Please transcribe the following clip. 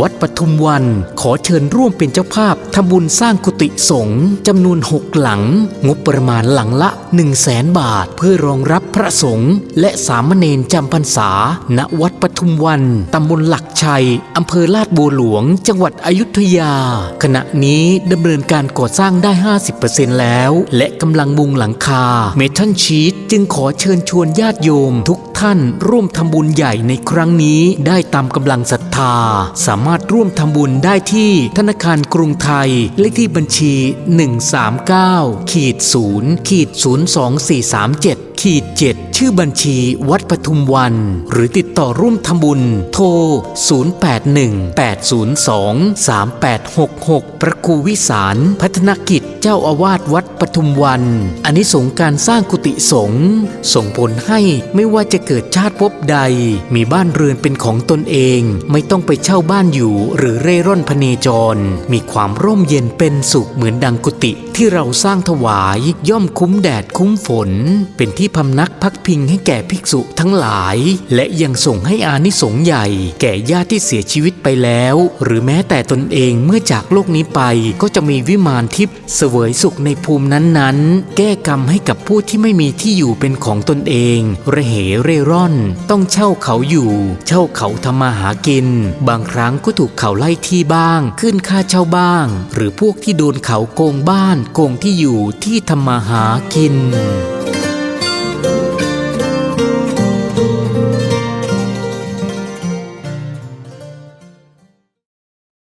วัดปทุมวัน ขอเชิญร่วมเป็นเจ้าภาพทำบุญสร้างกุฏิสงฆ์จำนวนหกหลัง งบประมาณหลังละ 1 0 0 0 0แสนบาท เพื่อรองรับพระสงฆ์และสามเณรจำพรรษา ณวัดปทุมวันตำบลหลักชัยอำเภอลาดบัวหลวง จังหวัดอยุธยา ขณะนี้ดำเนินการก่อสร้างได้ 50%แล้ว และกำลังมุงหลังคาเมทัลชีตจึงขอเชิญชวนญาติโยม ทุกท่านร่วมทำบุญใหญ่ในครั้งนี้ได้ตามกำลังศรัทธาสามารถร่วมทำบุญได้ที่ธนาคารกรุงไทย เลขที่บัญชี 139ขีด0ขีด02437ขีด7ชื่อบัญชีวัดปทุมวัน หรือติดต่อร่วมทำบุญ โทร 0818023866 พระครูวิสาร พัฒนกิจเจ้าอาวาสวัดปทุมวันอันนี้สงการสร้างกุฏิสงฆ์ส่งผลให้ไม่ว่าจะเกิดชาติภพใด มีบ้านเรือนเป็นของตนเอง ไม่ต้องไปเช่าบ้านอยู่หรือเร่ร่อนพเนจร มีความร่มเย็นเป็นสุขเหมือนดังกุฏิที่เราสร้างถวายย่อมคุ้มแดดคุ้มฝน เป็นที่พำนักพักพิงให้แก่ภิกษุทั้งหลาย และยังส่งให้อานิสงส์ใหญ่ แก่ญาติที่เสียชีวิตไปแล้ว หรือแม้แต่ตนเองเมื่อจากโลกนี้ไปก็จะมีวิมานทิพย์เสวยสุขในภูมินั้นๆ แก้กรรมให้กับผู้ที่ไม่มีที่อยู่เป็นของตนเองระเหเร่ร่อน ต้องเช่าเขาอยู่ เช่าเขาทำมาหากิน บางครั้งก็ก็ถูกเขาไล่ที่บ้าง ขึ้นค่าเช่าบ้าง หรือพวกที่โดนเขาโกงบ้าน โกงที่อยู่ที่ทำมาหากิน